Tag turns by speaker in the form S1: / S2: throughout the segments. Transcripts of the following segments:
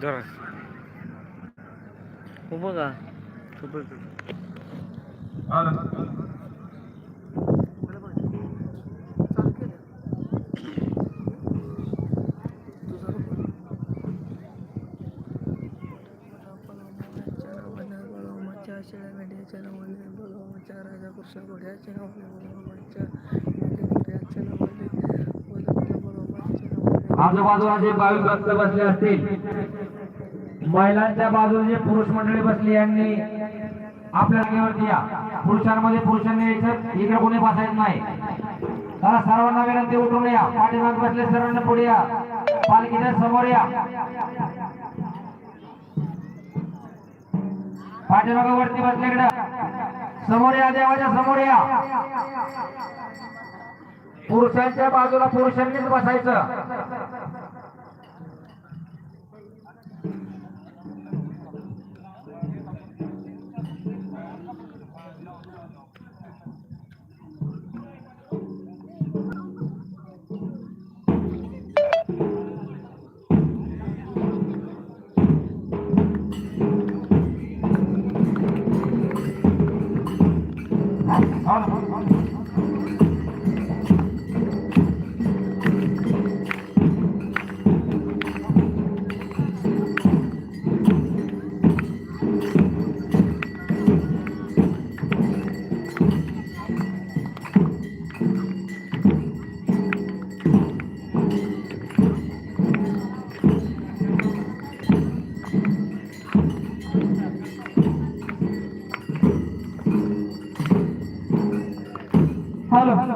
S1: जरा उभं कर.
S2: आजूबाजूला जे भाविक भक्त बसले असतील महिलांच्या बाजूला जे पुरुष मंडळी बसली यांनी आपल्या जागेवरती या. पुरुषांमध्ये पुरुषांनी यायचं इकडे कोणी बसायचं नाही. त्याला सर्वांना विनंती उठून या. पाठीमाग बसले सर्वांना पुढे या. पालखीच्या समोर या. पाठीमागावरती बसले इकडे. समोर या देवाच्या समोर या. पुरुषांच्या बाजूला पुरुषांनीच बसायचं. Hello Halo.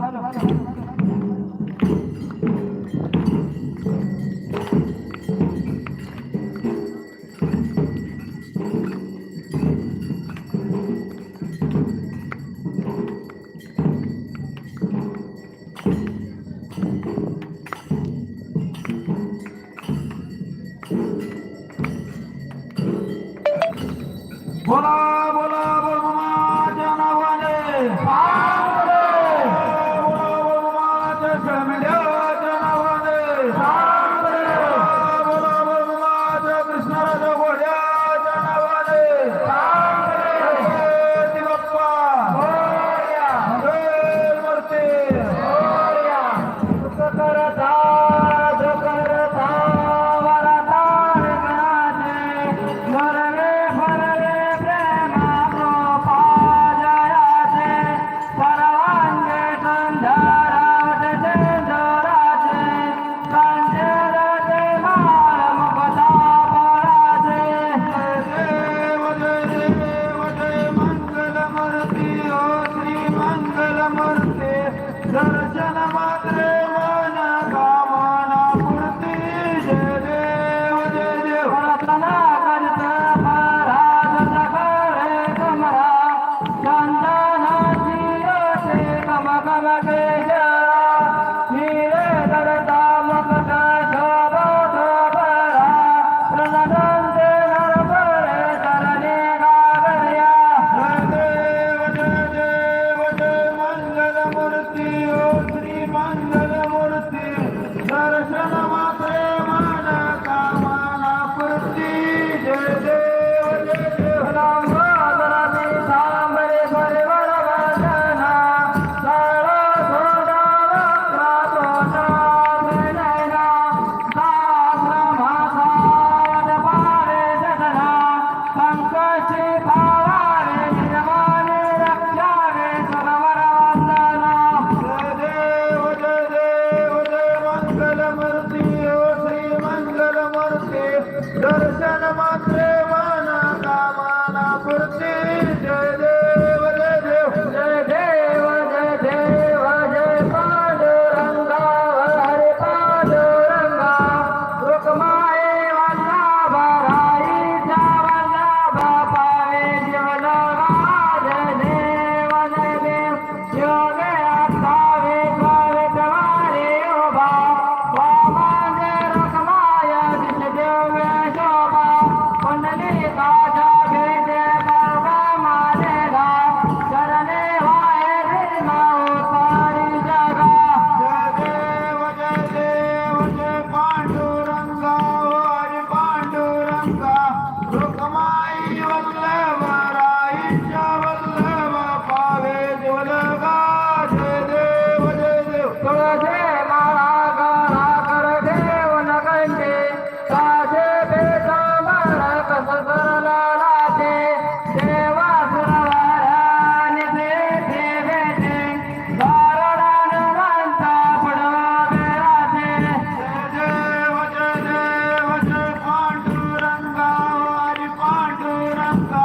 S2: Ah, ah.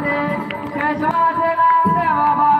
S2: मुकते केशवाचे नामदेव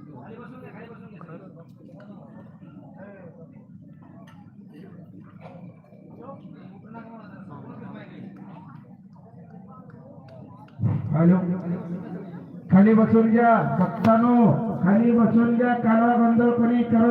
S3: हॅलो. खाली बसून घ्या भक्तानो खाली बसून घ्या कालवा गोंधळ कोणी करू